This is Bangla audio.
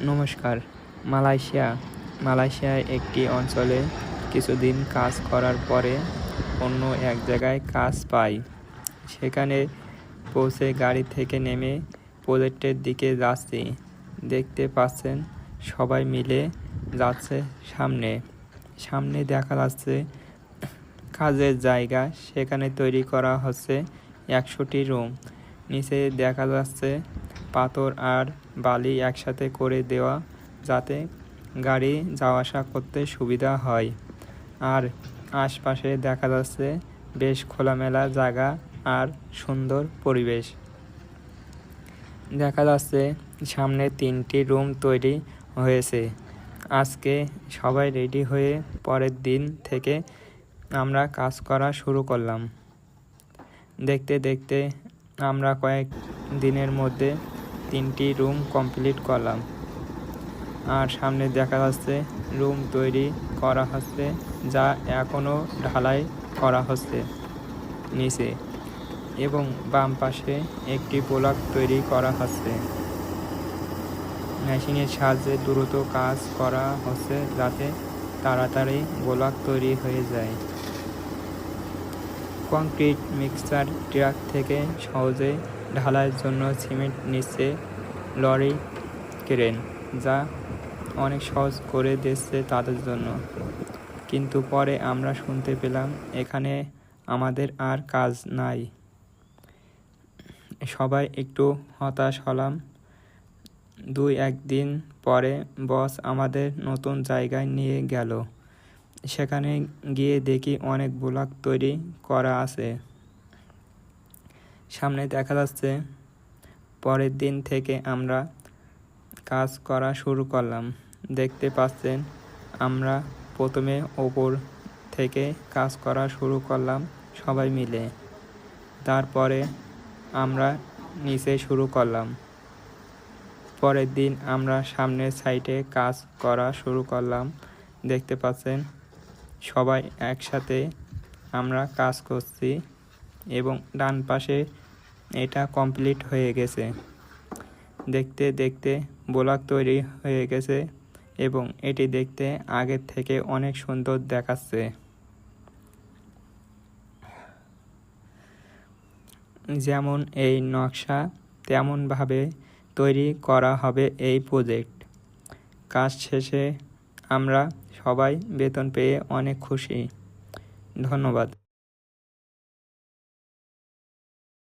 নমস্কার। মালয়েশিয়া। মালয়েশিয়ায় একটি অঞ্চলে কিছুদিন কাজ করার পরে অন্য এক জায়গায় কাজ পাই। সেখানে পৌঁছে গাড়ি থেকে নেমে প্রজেক্টের দিকে যাচ্ছি। দেখতে পাচ্ছেন, সবাই মিলে যাচ্ছে সামনে। সামনে দেখা যাচ্ছে, কাজের জায়গা সেখানে তৈরি করা হচ্ছে একশোটি রুম। নিচে দেখা যাচ্ছে পাথর আর বালি একসাথে করে দেওয়া যাতে গাড়ি যাওয়া আসা করতে সুবিধা হয়। আর আশপাশে দেখা যাচ্ছে বেশ খোলামেলা জায়গা আর সুন্দর পরিবেশ। দেখা যাচ্ছে সামনে তিনটি রুম তৈরি হয়েছে। আজকে সবাই রেডি হয়ে পরের দিন থেকে আমরা কাজ করা শুরু করলাম। দেখতে দেখতে আমরা কয়েক দিনের মধ্যে তিনটি রুম কমপ্লিট করলাম। আর সামনে দেখা যাচ্ছে, রুম তৈরি করা হচ্ছে, যা এখনও ঢালাই করা হচ্ছে নিচে এবং বাম পাশে একটি ব্লক তৈরি করা হচ্ছে। মেশিনের সাহায্যে দ্রুত কাজ করা হচ্ছে যাতে তাড়াতাড়ি ব্লক তৈরি হয়ে যায়। কংক্রিট মিক্সচার ট্রাক থেকে সহজে ঢালাইয়ের জন্য সিমেন্ট নিচ্ছে লরি, ক্রেন, যা অনেক সহজ করে দিচ্ছে তাদের জন্য। কিন্তু পরে আমরা শুনতে পেলাম, এখানে আমাদের আর কাজ নাই। সবাই একটু হতাশ হলাম। দুই একদিন পরে বস আমাদের নতুন জায়গায় নিয়ে গেল। সেখানে গিয়ে দেখি অনেক ব্লক তৈরি করা আছে। সামনে দেখা যাচ্ছে, পরের দিন থেকে আমরা কাজ করা শুরু করলাম। দেখতে পাচ্ছেন, আমরা প্রথমে ওপর থেকে কাজ করা শুরু করলাম সবাই মিলে। তারপরে আমরা নিচে শুরু করলাম। পরের দিন আমরা সামনের সাইডে কাজ করা শুরু করলাম। দেখতে পাচ্ছেন, সবাই একসাথে আমরা কাজ করছি। এবং ডান পাশে এটা কমপ্লিট হয়ে গেছে। দেখতে দেখতে ব্লক তৈরি হয়ে গেছে এবং এটি দেখতে আগের থেকে অনেক সুন্দর দেখাচ্ছে। যেমন এই নকশা তেমনভাবে তৈরি করা হবে এই প্রজেক্ট কাজ শেষে আমরা সবাই বেতন পেয়ে অনেক খুশি। ধন্যবাদ।